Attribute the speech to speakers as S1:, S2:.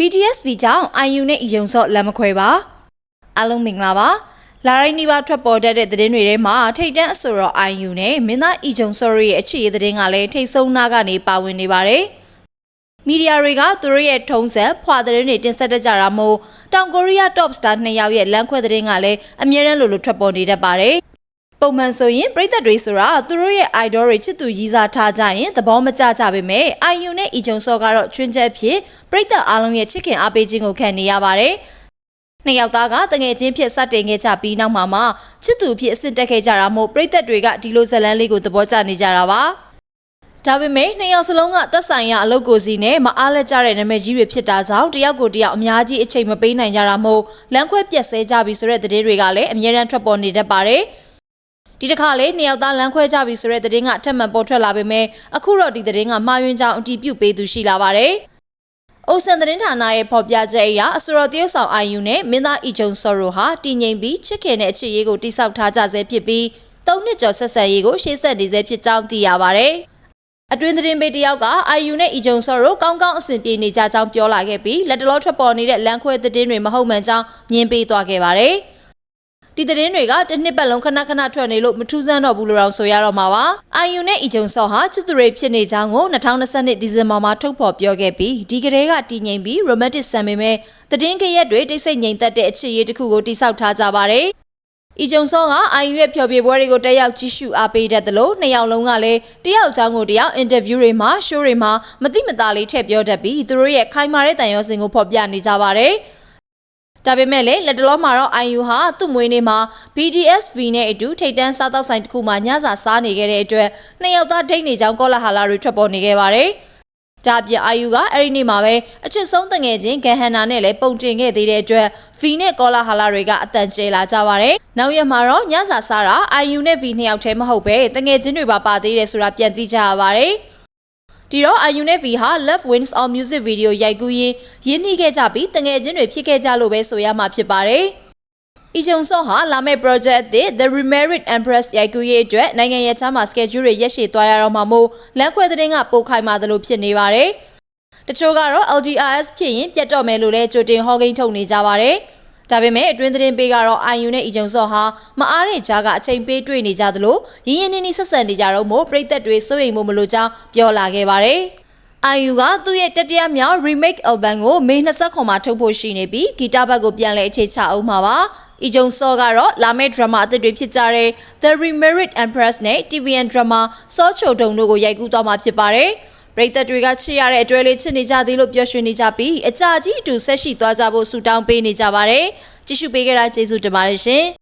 S1: PTSD ကြောင့် IU နဲ့ EUN ဆော့လက်မခွဲပါအားလုံးမင်္ဂလာပါလာရိုင်းနီးပါးထွက်ပေါ်တတ်တဲ့သတင်းတွေထဲမှာထိတ်တန့်အဆိုတော် IU နဲ့မင်းသား EUN ဆော့ရဲ့အခြေအသတင်းကလည်းထိတ်ဆုံးနာကနေပါဝင်နေပါတယ်မီဒီယာတွေကသူတို့ရဲ့ထုံးစံဖွာသတင်းတွေတင်ဆက်တတ်ကြတာမို့တောင်ကိုရီးယား top star နှစ်ယောက်ရဲ့လမ်းခွဲသတင်းကလည်းအမြဲတမ်းလိုလိုထွက်ပေါ်နေတတ်ပါတယ် ပုံမှန်ဆိုရင်ပြည်သက်တွေဆိုတာသူတို့ရဲ့ idol တွေချစ်သူရည်စားထားကြရင်သဘောမကျကြပေမဲ့ IU နဲ့ EJUN ဆော့ကတော့ချွင်းချက်ဖြစ်ပြည်သက်အားလုံးရဲ့ချစ်ခင်အားပေးခြင်းကိုခံနေရပါတယ်။နှစ်ယောက်သားကတငယ်ချင်းဖြစ်စတင်ခဲ့ကြပြီးနောက်မှာမှချစ်သူဖြစ်အစ်စ်တက်ခဲ့ကြတာမို့ပြည်သက်တွေကဒီလိုဇတ်လန်းလေးကိုသဘောကျနေကြတာပါ။ဒါပေမဲ့နှစ်ယောက်စလုံးကသက်ဆိုင်ရာအလုပ်ကိုစီနဲ့မအားလက်ကြတဲ့နာမည်ကြီးတွေဖြစ်တာကြောင့်တယောက်ကိုတယောက်အများကြီးအချိန်မပေးနိုင်ကြတာမို့လမ်းခွဲပြက်ဆဲကြပြီဆိုတဲ့သတင်းတွေကလည်းအများရန်ထွက်ပေါ်နေတတ်ပါတယ်။ ဒီတစ်ခါလေနှစ်ယောက်သားလမ်းခွဲကြပြီဆိုတဲ့သတင်းကထပ်မံပေါ်ထွက်လာပေမဲ့အခုတော့ဒီသတင်းကမှားယွင်းကြောင်းအတည်ပြုပေးသူရှိလာပါတယ်။အိုဆန်သတင်းဌာနရဲ့ဖော်ပြချက်အရအဆိုတော်တရုတ်ဆောင်အာယူနဲ့မင်းသားအီဂျုံဆော်ရိုဟာတည်ငြိမ်ပြီးချစ်ခင်တဲ့အချစ်ရေးကိုတိစောက်ထားကြဆဲဖြစ်ပြီး၃နှစ်ကျော်ဆက်ဆံရေးကိုရှေ့ဆက်နေဆဲဖြစ်ကြောင်းသိရပါတယ်။အတွင်းသတင်းပေးတယောက်ကအာယူနဲ့အီဂျုံဆော်ရိုကောင်းကောင်းအဆင်ပြေနေကြကြောင်းပြောလာခဲ့ပြီးလက်တလောထွက်ပေါ်နေတဲ့လမ်းခွဲသတင်းတွေမဟုတ်မှန်ကြောင်းညင်းပေးသွားခဲ့ပါတယ်။ ဒီသတင်းတွေကတစ်နှစ်ပတ်လုံးခဏခဏထွက်နေလို့မထူးဆန်းတော့ဘူးလို့တော့ဆိုရတော့မှာပါ။ IU နဲ့ EJUN ဆော့ဟာချစ်သူတွေဖြစ်နေကြောင်းကို2022ဒီဇင်ဘာမှာထုတ်ဖော်ပြောခဲ့ပြီးဒီကလေးကတည်ငြိမ်ပြီး romantic ဆန်ပေမဲ့သတင်းကရက်တွေတိတ်ဆိတ်ငြိမ်သက်တဲ့အချစ်ရေးတစ်ခုကိုတိစောက်ထားကြပါတယ်။ဤကြုံစောက IU ရဲ့ဖျော်ဖြေပွဲတွေကိုတက်ရောက်ကြည့်ရှုအားပေးတတ်တယ်လို့နှစ်ယောက်လုံးကလည်းတယောက်ချောင်းကိုတယောက် interview တွေမှာ show တွေမှာမတိမသားလေးထည့်ပြောတတ်ပြီးသူတို့ရဲ့ခိုင်မာတဲ့တန်ရောစင်ကိုဖော်ပြနေကြပါတယ်။ ဒါပေမဲ့လည်းလက်တလုံးမှာတော့ IU ဟာသူ့မွေးနေ့မှာ BDSV နဲ့အတူထိတ်တန်းစားတောက်ဆိုင်တစ်ခုမှာညစာစားနေခဲ့တဲ့အတွက်နှစ်ယောက်သားဒိတ်နေကြောင်းကောလာဟာလာတွေထွက်ပေါ်နေခဲ့ပါတယ်။ဒါပြအာယူကအဲ့ဒီနေ့မှာပဲအချစ်ဆုံးတငယ်ချင်းဂန်ဟန်နာနဲ့လည်းပုံတင်ခဲ့သေးတဲ့အတွက် V နဲ့ကောလာဟာလာတွေကအတန်ကျဲလာကြပါတယ်။နောက်ရက်မှာတော့ညစာစားတာ IU နဲ့ V နှစ်ယောက်တည်းမဟုတ်ပဲတငယ်ချင်းတွေပါပါသေးတယ်ဆိုတာပြန်သိကြရပါတယ်။ ဒီတော့ IU နဲ့ V ဟာ Love Wins All Music Video ရိုက်ကူးရင်းရင်းနှီးခဲ့ကြပြီးတငယ်ချင်းတွေဖြစ်ခဲ့ကြလို့ပဲဆိုရမှာဖြစ်ပါတယ်။အီဂျုံဆော့ဟာလာမယ့် project အသစ် The Remarried Empress ရိုက်ကူးရေးအတွက်နိုင်ငံရဲ့ချမ်းမှာ schedule တွေရက်ရှည်သွားရတော့မှာမို့လမ်းခွဲတဲ့ကပိုခိုင်မာသလိုဖြစ်နေပါတယ်။တချို့ကတော့ LDRS ဖြစ်ရင်ပြတ်တော့မယ်လို့လည်းကြိုတင်ဟောကိန်းထုတ်နေကြပါတယ်။ ဒါပေမဲ့အတွင်းသတင်းပေးကတော့ IU နဲ့ EJUN ဆော့ဟာမအားတဲ့ကြားကအချိန်ပေးတွေ့နေကြသလိုရင်းရင်းနှီးနှီးဆက်ဆံနေကြတော့မို့ပြည်သက်တွေစိုးရိမ်မှုမလိုကြောင်းပြောလာခဲ့ပါတယ်။ IU ကသူ့ရဲ့တတိယမြောက် remake album ကိုမေ29မှာထုတ်ဖို့ရှိနေပြီးဂီတဘက်ကိုပြန်လည်အခြေချအောင်မှာပါ။အီဂျုံဆော့ကတော့လာမယ့် drama အသစ်တွေဖြစ်ကြတဲ့ The Remarried Empress နဲ့ TVN drama စောချိုတုံတို့ကိုရိုက်ကူးသွားမှာဖြစ်ပါတယ်။ ပရိသတ်တွေကချစ်ရတဲ့အတွဲလေးချစ်နေကြသေးလို့ပျော်ရွှင်နေကြပြီးအကြကြီးအတူဆက်ရှိသွားကြဖို့ဆုတောင်းပေးနေကြပါတယ်။ကြည့်ရှုပေးကြတာကျေးဇူးတင်ပါတယ်ရှင်။